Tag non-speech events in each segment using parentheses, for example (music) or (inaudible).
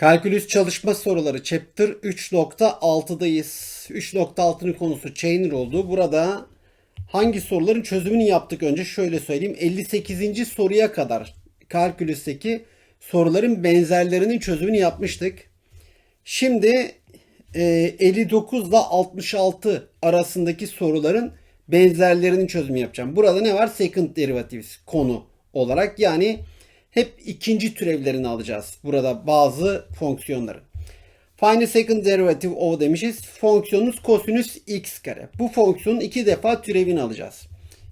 Kalkülüs çalışma soruları chapter 3.6'dayız. 3.6'nın konusu chain oldu. Burada hangi soruların çözümünü yaptık önce şöyle söyleyeyim. 58. soruya kadar kalkülüsteki soruların benzerlerinin çözümünü yapmıştık. Şimdi e, 59 ile 66 arasındaki soruların benzerlerinin çözümü yapacağım. Burada ne var? Second derivatives konu olarak yani hep ikinci türevlerini alacağız. Burada bazı fonksiyonları. Find the second derivative of demişiz. Fonksiyonumuz kosinüs x kare. Bu fonksiyonun iki defa türevini alacağız.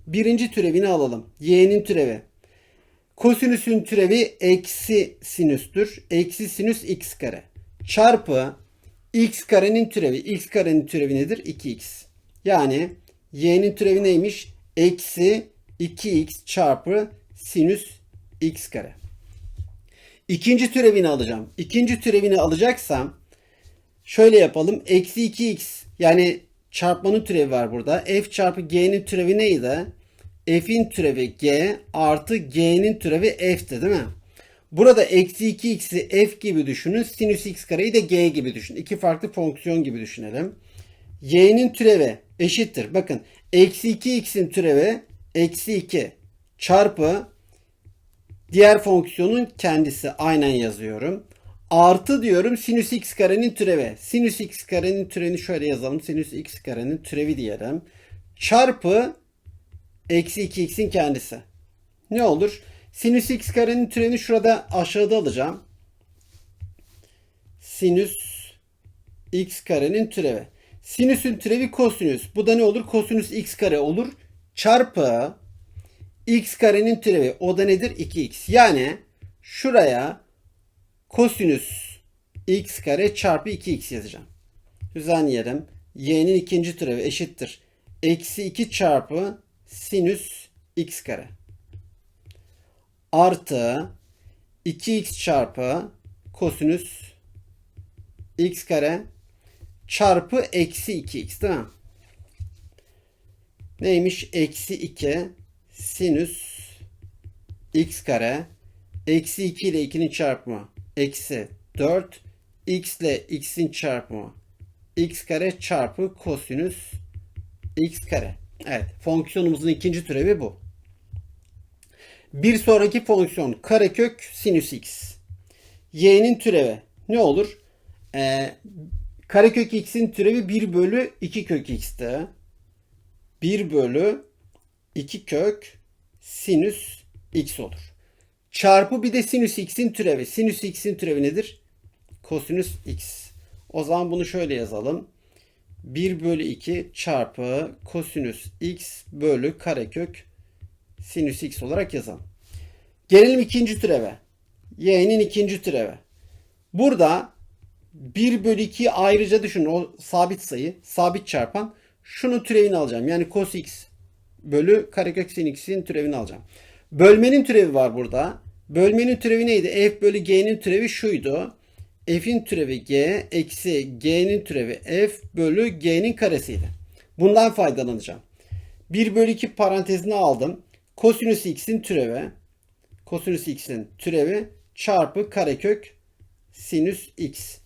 Birinci türevini alalım. y'nin türevi. Kosinüsün türevi eksi sinüstür. Eksi sinüs x kare. Çarpı x karenin türevi. x karenin türevi nedir? 2x. Yani y'nin türevi neymiş? Eksi 2x çarpı sinüs x kare. İkinci türevini alacağım. İkinci türevini alacaksam şöyle yapalım. Eksi 2x yani çarpmanın türevi var burada. f çarpı g'nin türevi neydi? f'in türevi g artı g'nin türevi f'ti değil mi? Burada eksi 2x'i f gibi düşünün. Sinüs x kareyi de g gibi düşünün. İki farklı fonksiyon gibi düşünelim. y'nin türevi eşittir. Bakın eksi 2x'in türevi eksi 2 çarpı diğer fonksiyonun kendisi aynen yazıyorum. Artı diyorum sinüs x karenin türevi. Sinüs x karenin türevini şöyle yazalım. Sinüs x karenin türevi diyelim. Çarpı eksi 2x'in kendisi. Ne olur? Sinüs x karenin türevini şurada aşağıda alacağım. Sinüs x karenin türevi. Sinüsün türevi kosinüs. Bu da ne olur? Kosinüs x kare olur. Çarpı x karenin türevi. O da nedir? 2x. Yani şuraya kosinüs x kare çarpı 2x yazacağım. Düzenleyelim. y'nin ikinci türevi eşittir. Eksi 2 çarpı sinüs x kare. Artı 2x çarpı kosinüs x kare çarpı eksi 2x değil mi? Neymiş? Eksi 2 sinüs x kare eksi 2 ile 2'nin çarpımı eksi 4 x ile x'in çarpımı x kare çarpı kosinüs x kare. Evet fonksiyonumuzun ikinci türevi bu. Bir sonraki fonksiyon karekök sinüs x. y'nin türevi ne olur? Ee, karekök x'in türevi 1 bölü 2 kök x'ti. 1 bölü 2 kök sinüs x olur. Çarpı bir de sinüs x'in türevi. Sinüs x'in türevi nedir? Kosinüs x. O zaman bunu şöyle yazalım. 1 bölü 2 çarpı kosinüs x bölü karekök sinüs x olarak yazalım. Gelelim ikinci türeve. y'nin ikinci türevi. Burada 1 bölü 2 ayrıca düşünün. O sabit sayı, sabit çarpan. Şunun türevini alacağım. Yani cos x bölü karekök sin x'in türevini alacağım. Bölmenin türevi var burada. Bölmenin türevi neydi? f bölü g'nin türevi şuydu. f'in türevi g eksi g'nin türevi f bölü g'nin karesiydi. Bundan faydalanacağım. 1 bölü 2 parantezine aldım. Kosinüs x'in türevi kosinüs x'in türevi çarpı karekök sinüs x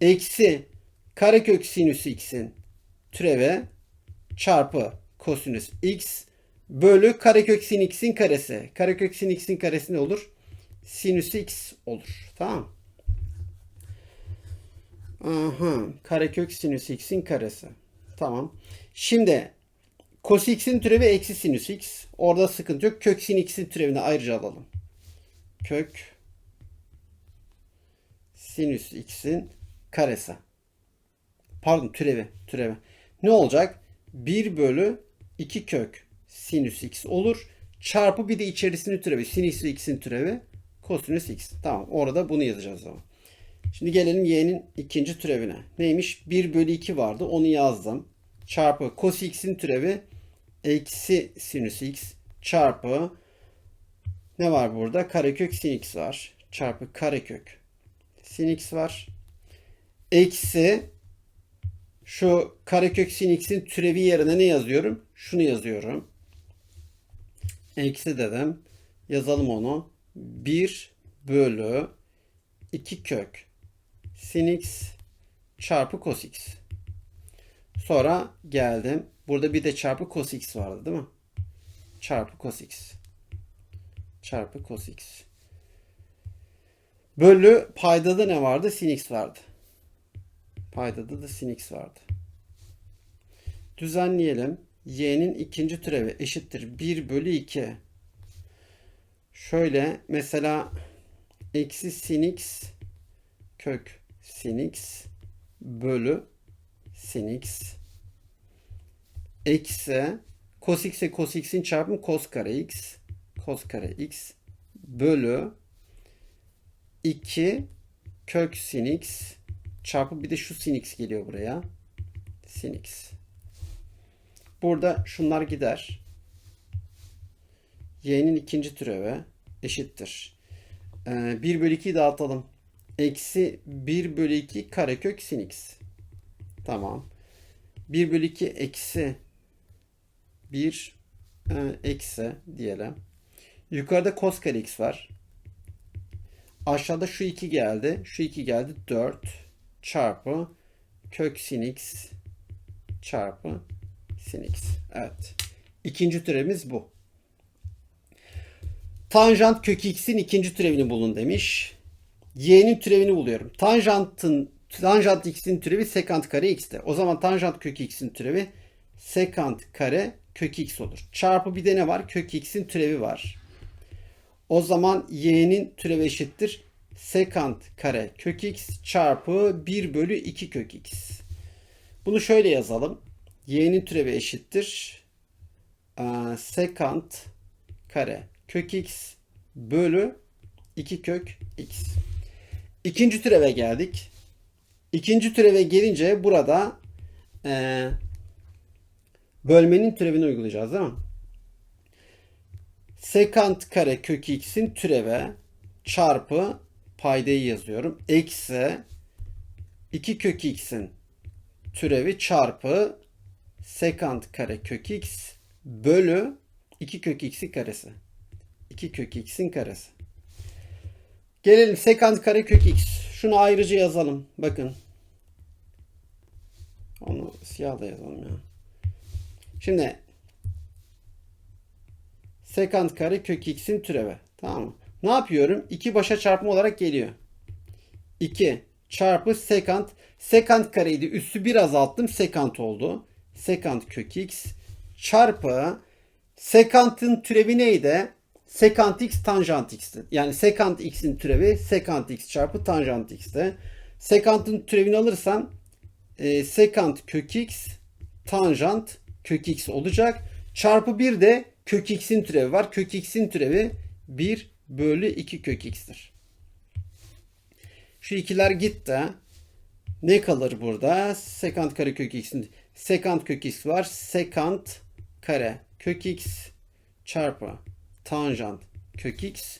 eksi karekök sinüs x'in türevi çarpı kosinüs x bölü karekök sin x'in karesi. Karekök sin x'in karesi ne olur? Sinüs x olur. Tamam Aha, karekök sinüs x'in karesi. Tamam. Şimdi cos x'in türevi eksi sinüs x. Orada sıkıntı yok. Kök sin x'in türevini ayrıca alalım. Kök sinüs x'in karesi. Pardon türevi. Türevi. Ne olacak? 1 bölü 2 kök sinüs x olur. Çarpı bir de içerisinin türevi. Sinüs x'in türevi kosinüs x. Tamam. Orada bunu yazacağız zaman. Şimdi gelelim y'nin ikinci türevine. Neymiş? 1 bölü 2 vardı. Onu yazdım. Çarpı cos x'in türevi eksi sinüs x çarpı ne var burada? Karekök sin x var. Çarpı karekök sin x var. Eksi şu karekök sin x'in türevi yerine ne yazıyorum? Şunu yazıyorum. Eksi dedim. Yazalım onu. 1 bölü 2 kök sin x çarpı cos x. Sonra geldim. Burada bir de çarpı cos x vardı değil mi? Çarpı cos x. Çarpı cos x. Bölü paydada ne vardı? Sin x vardı. Paydada da sin x vardı. Düzenleyelim. y'nin ikinci türevi eşittir 1 bölü 2. Şöyle mesela eksi sin x kök sin x bölü sin x eksi cos x ile cos x'in çarpımı cos kare x cos kare x bölü 2 kök sin x çarpı bir de şu sin x geliyor buraya. Sin x. Burada şunlar gider. y'nin ikinci türevi eşittir. Ee, 1 bölü 2'yi dağıtalım. Eksi 1 bölü 2 karekök sin x. Tamam. 1 bölü 2 eksi 1 e, eksi diyelim. Yukarıda cos kare x var. Aşağıda şu 2 geldi. Şu 2 geldi. 4 çarpı kök sin x çarpı sin x. Evet. İkinci türevimiz bu. Tanjant kök x'in ikinci türevini bulun demiş. Y'nin türevini buluyorum. Tanjantın tanjant x'in türevi sekant kare x'te. O zaman tanjant kök x'in türevi sekant kare kök x olur. Çarpı bir de ne var? Kök x'in türevi var. O zaman y'nin türevi eşittir. Sekant kare kök x çarpı 1 bölü 2 kök x. Bunu şöyle yazalım. y'nin türevi eşittir. Ee, sekant kare kök x bölü 2 kök x. İkinci türeve geldik. İkinci türeve gelince burada e, bölmenin türevini uygulayacağız değil mi? Sekant kare kök x'in türeve çarpı paydayı yazıyorum. Eksi 2 kök x'in türevi çarpı sekant kare kök x bölü 2 kök x'in karesi. 2 kök x'in karesi. Gelelim sekant kare kök x. Şunu ayrıca yazalım. Bakın. Onu siyahla yazalım ya. Şimdi sekant kare kök x'in türevi. Tamam mı? Ne yapıyorum? 2 başa çarpma olarak geliyor. 2 çarpı sekant. Sekant kareydi. Üssü bir azalttım. Sekant oldu. Sekant kök x çarpı sekantın türevi neydi? Sekant x tanjant x'ti. Yani sekant x'in türevi sekant x çarpı tanjant x'ti. Sekantın türevini alırsam e, sekant kök x tanjant kök x olacak. Çarpı bir de kök x'in türevi var. Kök x'in türevi 1 bölü 2 kök x'tir. Şu ikiler gitti. Ne kalır burada? Sekant kare kök x'in sekant kök x var. Sekant kare kök x çarpı tanjant kök x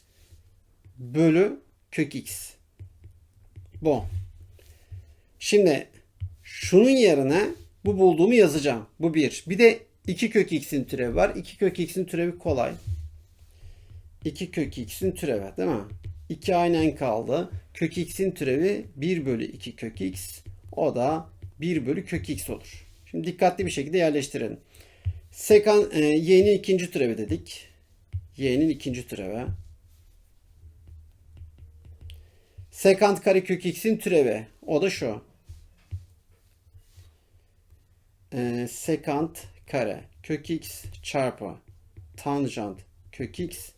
bölü kök x. Bu. Şimdi şunun yerine bu bulduğumu yazacağım. Bu bir. Bir de 2 kök x'in türevi var. 2 kök x'in türevi kolay. 2 kök x'in türevi değil mi? 2 aynen kaldı. Kök x'in türevi 1 bölü 2 kök x. O da 1 bölü kök x olur. Şimdi dikkatli bir şekilde yerleştirelim. Sekan, e, y'nin ikinci türevi dedik. y'nin ikinci türevi. Sekant kare kök x'in türevi. O da şu. E, sekant kare kök x çarpı tanjant kök x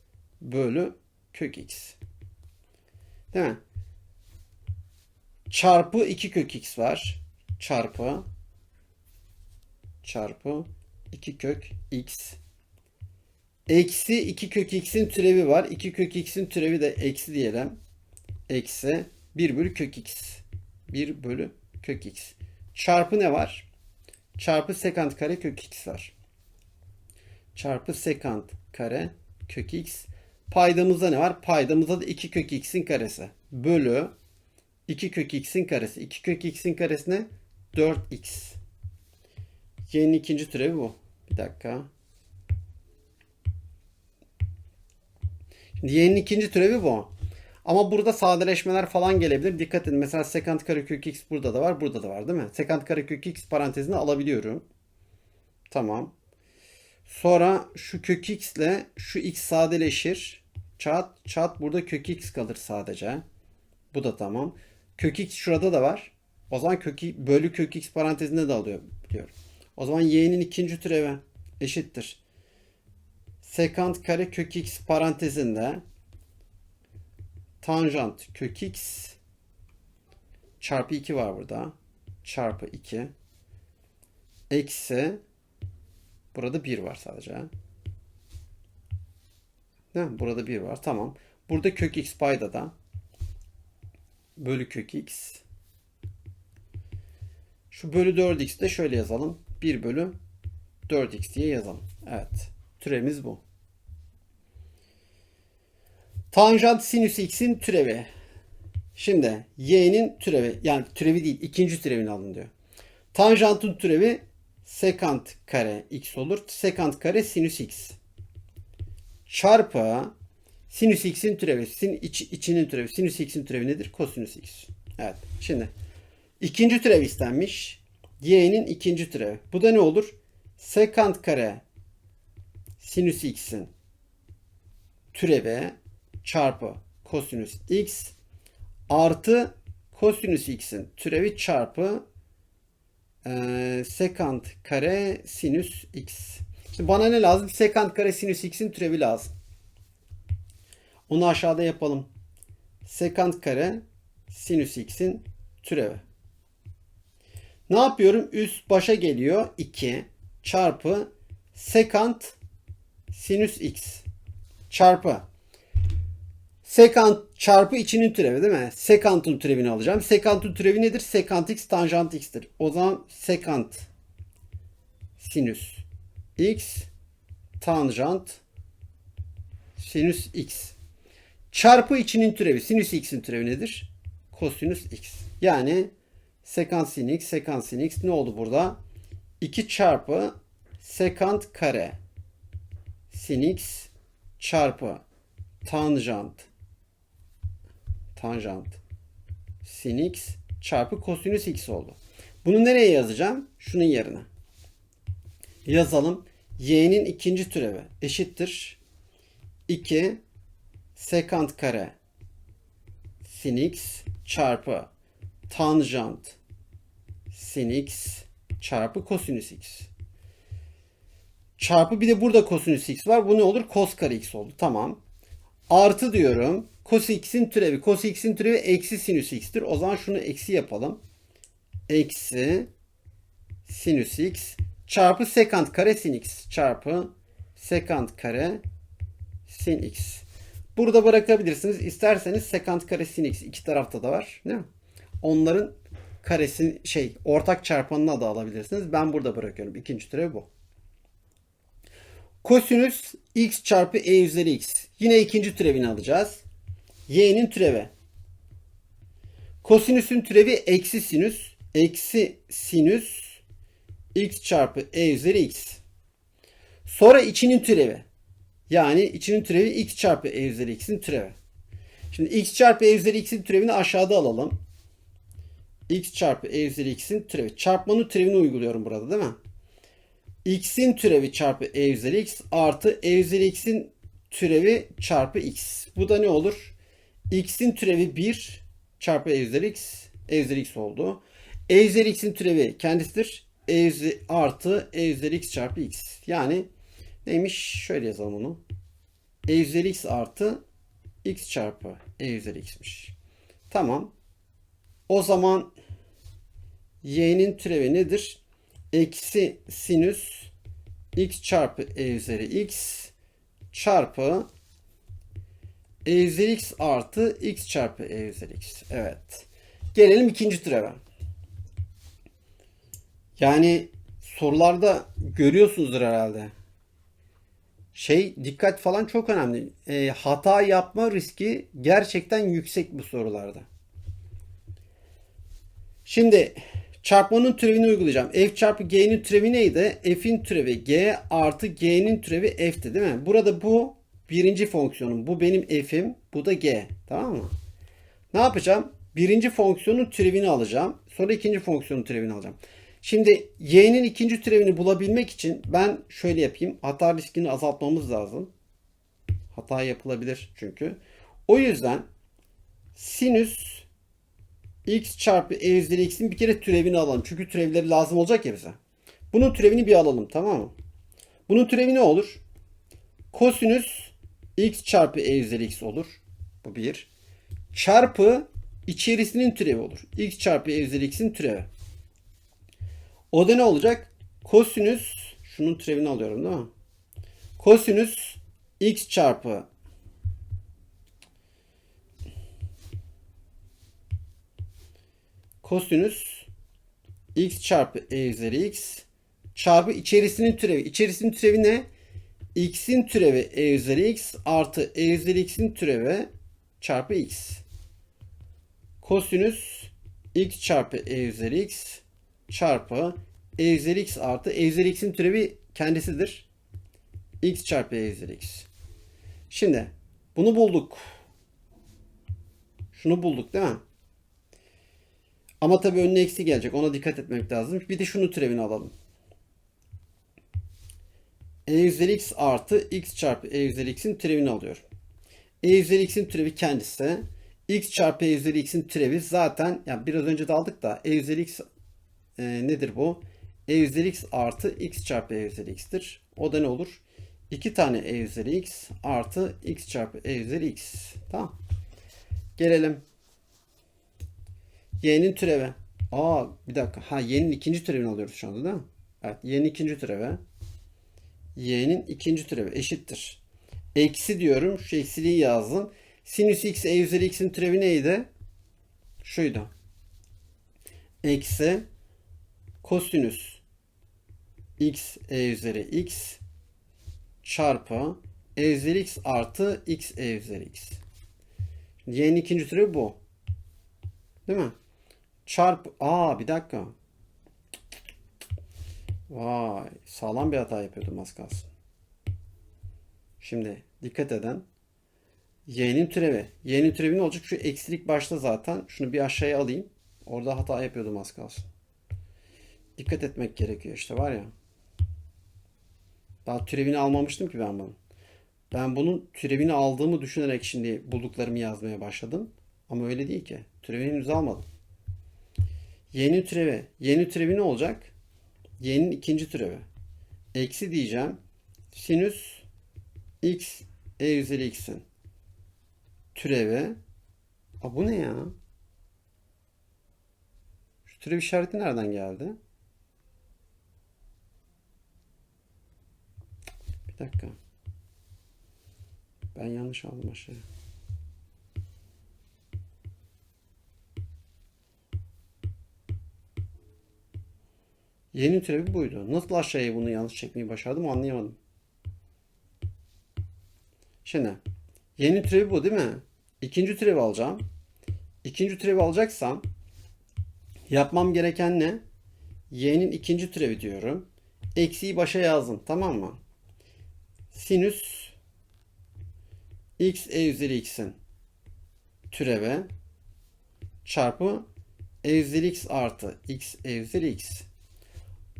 bölü kök x. Değil mi? Çarpı 2 kök x var. Çarpı çarpı 2 kök x. Eksi 2 kök x'in türevi var. 2 kök x'in türevi de eksi diyelim. Eksi 1 bölü kök x. 1 bölü kök x. Çarpı ne var? Çarpı sekant kare kök x var. Çarpı sekant kare kök x. Paydamızda ne var? Paydamızda da 2 kök x'in karesi. Bölü 2 kök x'in karesi. 2 kök x'in karesi ne? 4x. Y'nin ikinci türevi bu. Bir dakika. Şimdi y'nin ikinci türevi bu. Ama burada sadeleşmeler falan gelebilir. Dikkat edin. Mesela sekant karekök x burada da var. Burada da var değil mi? Sekant karekök x parantezine alabiliyorum. Tamam. Sonra şu kök x ile şu x sadeleşir. Çat çat burada kök x kalır sadece. Bu da tamam. Kök x şurada da var. O zaman kök bölü kök x parantezinde de alıyor diyorum. O zaman y'nin ikinci türevi eşittir. Sekant kare kök x parantezinde tanjant kök x çarpı 2 var burada. Çarpı 2 eksi burada 1 var sadece. Değil mi? Burada 1 var. Tamam. Burada kök x payda da bölü kök x şu bölü 4x de şöyle yazalım. 1 bölü 4x diye yazalım. Evet. Türevimiz bu. Tanjant sinüs x'in türevi. Şimdi y'nin türevi yani türevi değil ikinci türevini alın diyor. Tanjantın türevi sekant kare x olur. Sekant kare sinüs x. Çarpı sinüs x'in türevi. Sin, iç, içinin türevi. Sinüs x'in türevi nedir? Kosinüs x. Evet. Şimdi ikinci türev istenmiş. y'nin ikinci türevi. Bu da ne olur? Sekant kare sinüs x'in türevi çarpı kosinüs x artı kosinüs x'in türevi çarpı eee sekant kare sinüs x. Şimdi bana ne lazım? Sekant kare sinüs x'in türevi lazım. Onu aşağıda yapalım. Sekant kare sinüs x'in türevi. Ne yapıyorum? Üst başa geliyor 2 çarpı sekant sinüs x çarpı sekant çarpı içinin türevi değil mi? Sekantın türevini alacağım. Sekantın türevi nedir? Sekant x tanjant x'tir. O zaman sekant sinüs x tanjant sinüs x çarpı içinin türevi. Sinüs x'in türevi nedir? Kosinüs x. Yani sekant sin x, sekant sin x ne oldu burada? 2 çarpı sekant kare sin x çarpı tanjant tanjant sin x çarpı kosinüs x oldu. Bunu nereye yazacağım? Şunun yerine. Yazalım. y'nin ikinci türevi eşittir. 2 sekant kare sin x çarpı tanjant sin x çarpı kosinüs x. Çarpı bir de burada kosinüs x var. Bu ne olur? Kos kare x oldu. Tamam. Artı diyorum. Cos x'in türevi. Cos x'in türevi eksi sinüs x'tir. O zaman şunu eksi yapalım. Eksi sinüs x çarpı sekant kare sin x çarpı sekant kare sin x. Burada bırakabilirsiniz. İsterseniz sekant kare sin x iki tarafta da var. Değil mi? Onların karesini şey ortak çarpanına da alabilirsiniz. Ben burada bırakıyorum. İkinci türev bu. Kosinüs x çarpı e üzeri x. Yine ikinci türevini alacağız. y'nin türevi. Kosinüsün türevi eksi sinüs. Eksi sinüs x çarpı e üzeri x. Sonra içinin türevi. Yani içinin türevi x çarpı e üzeri x'in türevi. Şimdi x çarpı e üzeri x'in türevini aşağıda alalım. x çarpı e üzeri x'in türevi. Çarpmanın türevini uyguluyorum burada değil mi? x'in türevi çarpı e üzeri x artı e üzeri x'in türevi çarpı x. Bu da ne olur? x'in türevi 1 çarpı e üzeri x. e üzeri x oldu. e üzeri x'in türevi kendisidir. E üzeri, artı e üzeri x çarpı x. Yani neymiş? Şöyle yazalım onu. e üzeri x artı x çarpı e üzeri x'miş. Tamam. O zaman y'nin türevi nedir? Eksi sinüs x çarpı e üzeri x çarpı e üzeri x artı x çarpı e üzeri x. Evet. Gelelim ikinci türeve. Yani sorularda görüyorsunuzdur herhalde. Şey dikkat falan çok önemli. E, hata yapma riski gerçekten yüksek bu sorularda. Şimdi çarpmanın türevini uygulayacağım. F çarpı G'nin türevi neydi? F'in türevi G artı G'nin türevi F'ti değil mi? Burada bu birinci fonksiyonum. Bu benim f'im. Bu da g. Tamam mı? Ne yapacağım? Birinci fonksiyonun türevini alacağım. Sonra ikinci fonksiyonun türevini alacağım. Şimdi y'nin ikinci türevini bulabilmek için ben şöyle yapayım. Hata riskini azaltmamız lazım. Hata yapılabilir çünkü. O yüzden sinüs x çarpı e üzeri x'in bir kere türevini alalım. Çünkü türevleri lazım olacak ya bize. Bunun türevini bir alalım tamam mı? Bunun türevi ne olur? Kosinüs x çarpı e üzeri x olur. Bu bir. Çarpı içerisinin türevi olur. x çarpı e üzeri x'in türevi. O da ne olacak? Kosinüs şunun türevini alıyorum değil mi? Kosinüs x çarpı kosinüs x çarpı e üzeri x çarpı içerisinin türevi. İçerisinin türevi ne? x'in türevi e üzeri x artı e üzeri x'in türevi çarpı x. Kosinüs x çarpı e üzeri x çarpı e üzeri x artı e üzeri x'in türevi kendisidir. x çarpı e üzeri x. Şimdi bunu bulduk. Şunu bulduk değil mi? Ama tabii önüne eksi gelecek. Ona dikkat etmek lazım. Bir de şunu türevini alalım. E üzeri x artı x çarpı e üzeri x'in türevini alıyorum. E üzeri x'in türevi kendisi. x çarpı e üzeri x'in türevi zaten yani biraz önce de aldık da e üzeri x e, nedir bu? e üzeri x artı x çarpı e üzeri x'tir. O da ne olur? 2 tane e üzeri x artı x çarpı e üzeri x. Tamam. Gelelim. Y'nin türevi. Aa bir dakika. Ha y'nin ikinci türevini alıyoruz şu anda değil mi? Evet y'nin ikinci türevi. Y'nin ikinci türevi eşittir. Eksi diyorum. Şu eksiliği yazdım. Sinüs x e üzeri x'in türevi neydi? Şuydu. Eksi kosinüs x e üzeri x çarpı e üzeri x artı x e üzeri x. Y'nin ikinci türevi bu. Değil mi? Çarp. Aa bir dakika. Vay sağlam bir hata yapıyordum az kalsın. Şimdi dikkat eden y'nin türevi. Y'nin türevi ne olacak? Şu eksilik başta zaten. Şunu bir aşağıya alayım. Orada hata yapıyordum az kalsın. Dikkat etmek gerekiyor işte var ya. Daha türevini almamıştım ki ben bunun. Ben bunun türevini aldığımı düşünerek şimdi bulduklarımı yazmaya başladım. Ama öyle değil ki. Türevini henüz almadım. Y'nin türevi. Y'nin türevi ne olacak? Y'nin ikinci türevi. Eksi diyeceğim. Sinüs x e üzeri x'in türevi. Aa, bu ne ya? Şu türev işareti nereden geldi? Bir dakika. Ben yanlış aldım aşağıya. Yeni türevi buydu. Nasıl aşağıya bunu yanlış çekmeyi başardım anlayamadım. Şimdi yeni türevi bu değil mi? İkinci türevi alacağım. İkinci türevi alacaksam yapmam gereken ne? Y'nin ikinci türevi diyorum. Eksiği başa yazdım. Tamam mı? Sinüs x e üzeri x'in türevi çarpı e üzeri x artı x e üzeri x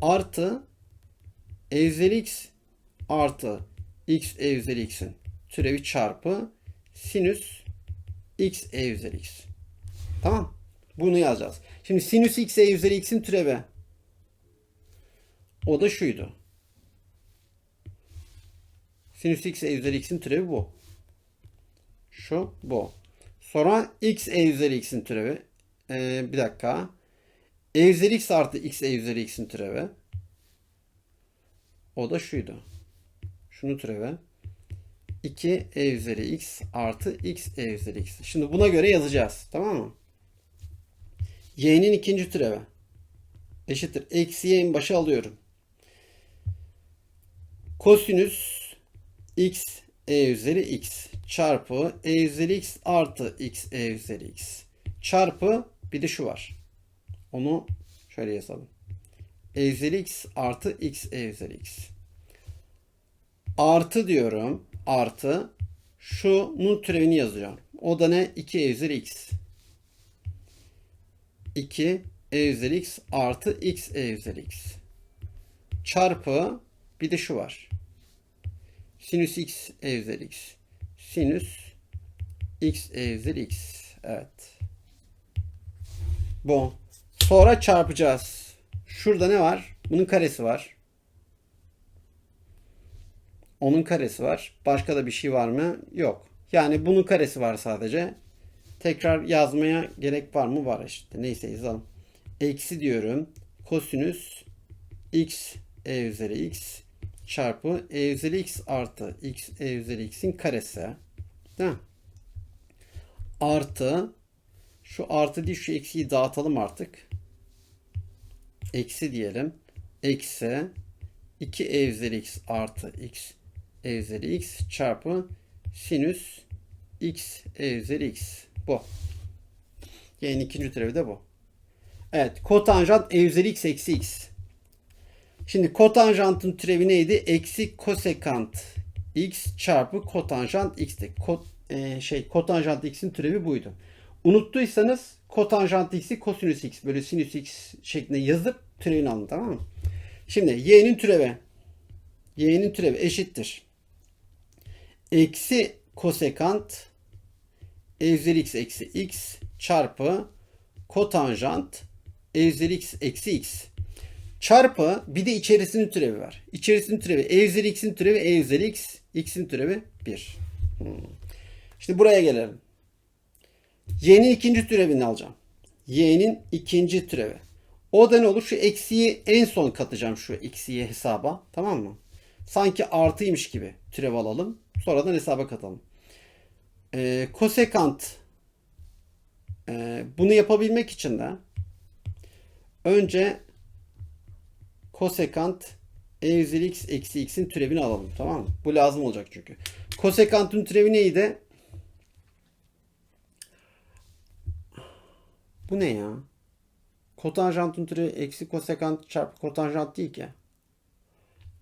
artı e üzeri x artı x e üzeri x'in türevi çarpı sinüs x e üzeri x. Tamam. Bunu yazacağız. Şimdi sinüs x e üzeri x'in türevi. O da şuydu. Sinüs x e üzeri x'in türevi bu. Şu bu. Sonra x e üzeri x'in türevi. Ee, bir dakika. E üzeri x artı x e üzeri x'in türevi. O da şuydu. Şunu türevi. 2 e üzeri x artı x e üzeri x. Şimdi buna göre yazacağız. Tamam mı? y'nin ikinci türevi. Eşittir. Eksi y'nin başa alıyorum. Kosinüs x e üzeri x çarpı e üzeri x artı x e üzeri x çarpı bir de şu var. Onu şöyle yazalım. E üzeri x artı x e üzeri x. Artı diyorum. Artı Şunun türevini yazıyorum. O da ne? 2 e üzeri x. 2 e üzeri x artı x e üzeri x. Çarpı bir de şu var. Sinüs x e x. Sinüs x e x. Evet. Bu. Sonra çarpacağız. Şurada ne var? Bunun karesi var. Onun karesi var. Başka da bir şey var mı? Yok. Yani bunun karesi var sadece. Tekrar yazmaya gerek var mı? Var işte. Neyse yazalım. Eksi diyorum. Kosinüs x e üzeri x çarpı e üzeri x artı x e üzeri x'in karesi. Değil mi? Artı şu artı değil şu eksiyi dağıtalım artık. Eksi diyelim. Eksi 2 e üzeri x artı x e üzeri x çarpı sinüs x e üzeri x. Bu. Yani ikinci türevi de bu. Evet. Kotanjant e üzeri x eksi x. Şimdi kotanjantın türevi neydi? Eksi kosekant x çarpı kotanjant x'ti. Kot, e, şey kotanjant x'in türevi buydu. Unuttuysanız kotanjant x'i kosinüs x böyle sinüs x şeklinde yazıp türevini alın tamam mı? Şimdi y'nin türevi y'nin türevi eşittir. Eksi kosekant e x eksi x çarpı kotanjant e x eksi x çarpı bir de içerisinin türevi var. İçerisinin türevi e üzeri x'in türevi e üzeri x x'in türevi 1. Hmm. Şimdi buraya gelelim. Y'nin ikinci türevini alacağım. Y'nin ikinci türevi. O da ne olur? Şu eksiyi en son katacağım şu eksiyi hesaba. Tamam mı? Sanki artıymış gibi türev alalım. Sonradan hesaba katalım. Ee, kosekant e, bunu yapabilmek için de önce kosekant e üzeri x eksi x'in türevini alalım. Tamam mı? Bu lazım olacak çünkü. Kosekantın türevi neydi? Bu ne ya? Kotanjantın türevi eksi kosekant çarpı kotanjant değil ki.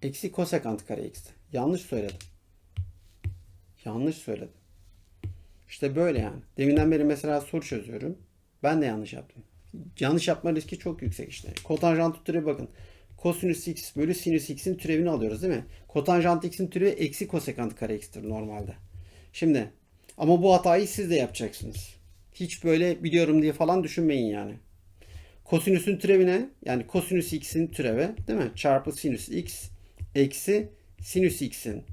Eksi kosekant kare x'ti. Yanlış söyledim. Yanlış söyledim. İşte böyle yani. Deminden beri mesela soru çözüyorum. Ben de yanlış yaptım. Yanlış yapma riski çok yüksek işte. Kotanjant türevi bakın. Kosinüs x bölü sinüs x'in türevini alıyoruz değil mi? Kotanjant x'in türevi eksi kosekant kare x'tir normalde. Şimdi ama bu hatayı siz de yapacaksınız. Hiç böyle biliyorum diye falan düşünmeyin yani. Kosinüsün türevi ne? Yani kosinüs x'in türevi değil mi? Çarpı sinüs x eksi sinüs x'in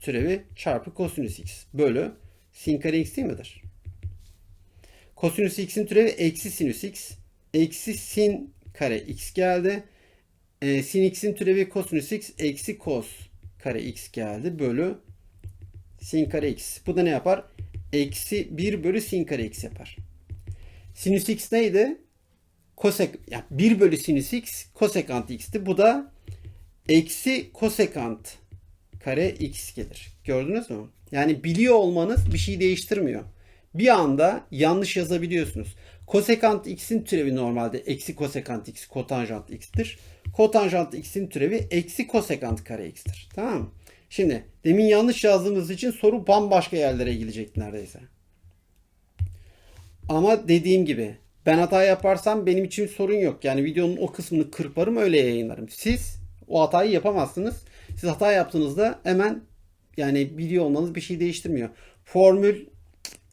türevi çarpı kosinüs x bölü sin kare x değil midir? Kosinüs x'in türevi eksi sinüs x eksi sin kare x geldi. E, sin x'in türevi kosinüs x eksi kos kare x geldi bölü sin kare x. Bu da ne yapar? Eksi 1 bölü sin kare x yapar. Sinüs x neydi? Kosek, yani 1 bölü sinüs x kosekant x'ti. Bu da eksi kosekant kare x gelir. Gördünüz mü? Yani biliyor olmanız bir şey değiştirmiyor. Bir anda yanlış yazabiliyorsunuz. Kosekant x'in türevi normalde eksi kosekant x kotanjant x'tir. Kotanjant x'in türevi eksi kosekant kare x'tir. Tamam? Şimdi demin yanlış yazdığımız için soru bambaşka yerlere gidecekti neredeyse. Ama dediğim gibi ben hata yaparsam benim için sorun yok. Yani videonun o kısmını kırparım öyle yayınlarım. Siz o hatayı yapamazsınız. Siz hata yaptığınızda hemen yani biliyor olmanız bir şey değiştirmiyor. Formül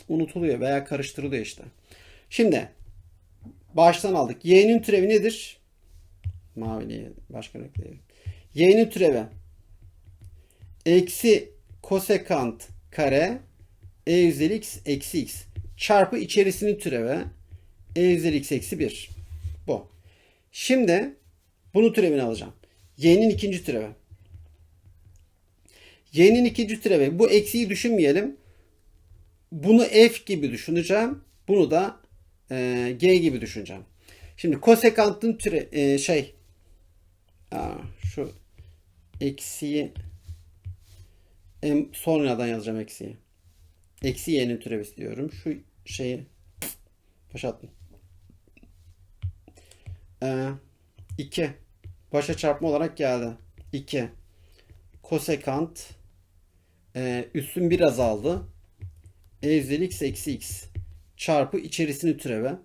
unutuluyor veya karıştırılıyor işte. Şimdi baştan aldık. Y'nin türevi nedir? Maviliği başka renkleyelim. Y'nin türevi eksi kosekant kare e üzeri x eksi x çarpı içerisinin türevi e üzeri x eksi 1. Bu. Şimdi bunu türevini alacağım. Y'nin ikinci türevi. Y'nin ikinci türevi. Bu eksiyi düşünmeyelim. Bunu f gibi düşüneceğim. Bunu da e, g gibi düşüneceğim. Şimdi kosekantın türe e, şey şu eksiyi en sonradan yazacağım eksiyi. Eksi y'nin türevi diyorum. Şu şeyi boşalttım. Ee, 2 başa çarpma olarak geldi. 2 kosekant Ee, üssün bir azaldı. E x eksi x çarpı içerisini türeve.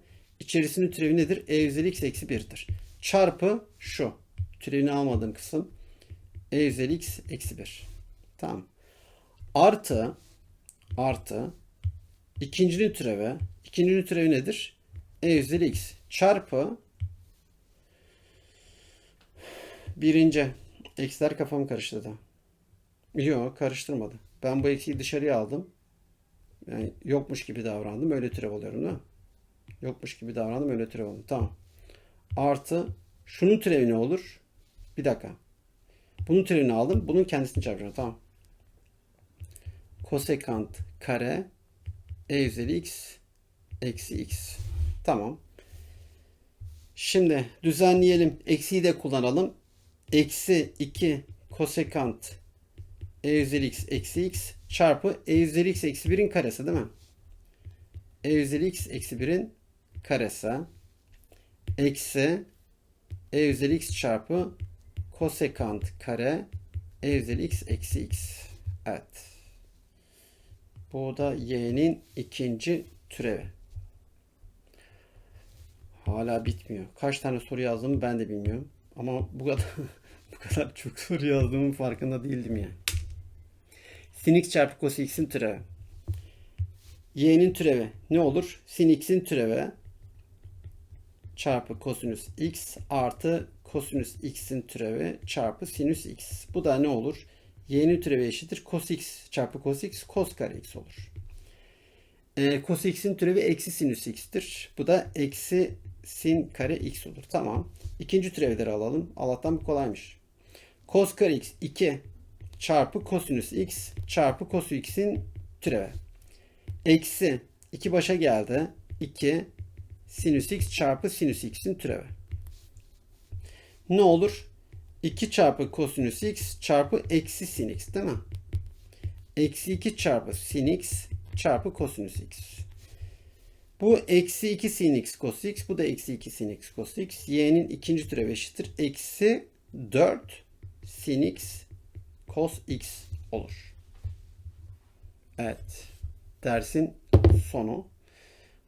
İçerisinin türevi nedir? E x eksi 1'dir. Çarpı şu. Türevini almadığım kısım. E üzeri x eksi 1. Tamam. Artı artı ikincinin türevi. İkincinin türevi nedir? E üzeri x çarpı birinci. Eksiler kafamı karıştırdı. Yok karıştırmadı. Ben bu eksiği dışarıya aldım. Yani yokmuş gibi davrandım. Öyle türev alıyorum değil mi? Yokmuş gibi davrandım. Öyle türev alıyorum. Tamam. Artı şunun türevi ne olur? Bir dakika. Bunun türevini aldım. Bunun kendisini çarpacağım. Tamam. Kosekant kare e üzeri x eksi x. Tamam. Şimdi düzenleyelim. Eksiyi de kullanalım. Eksi 2 kosekant e üzeri x eksi x çarpı e üzeri x eksi 1'in karesi değil mi? e üzeri x eksi 1'in karesi eksi e üzeri x çarpı kosekant kare e x eksi x. Evet. Bu da y'nin ikinci türevi. Hala bitmiyor. Kaç tane soru yazdığımı ben de bilmiyorum. Ama bu kadar (laughs) bu kadar çok soru yazdığımın farkında değildim yani. Sin x çarpı cos x'in türevi. Y'nin türevi ne olur? Sin x'in türevi çarpı kosinüs x artı kosinüs x'in türevi çarpı sinüs x. Bu da ne olur? Y'nin türevi eşittir. Cos x çarpı cos x cos kare x olur. E, cos x'in türevi eksi sinüs x'tir. Bu da eksi sin kare x olur. Tamam. İkinci türevleri alalım. Allah'tan bu kolaymış. Cos kare x 2 çarpı kosinüs x çarpı kosu x'in türevi. Eksi 2 başa geldi. 2 sinüs x çarpı sinüs x'in türevi. Ne olur? 2 çarpı kosinüs x çarpı eksi sin x değil mi? Eksi 2 çarpı sin x çarpı kosinüs x. Bu eksi 2 sin x cos x. Bu da eksi 2 sin x cos x. Y'nin ikinci türevi eşittir. Eksi 4 sin x cos x olur. Evet. Dersin sonu.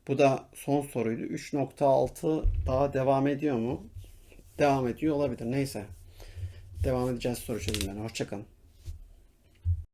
Bu da son soruydu. 3.6 daha devam ediyor mu? Devam ediyor olabilir. Neyse. Devam edeceğiz soru çözümlerine. Hoşçakalın.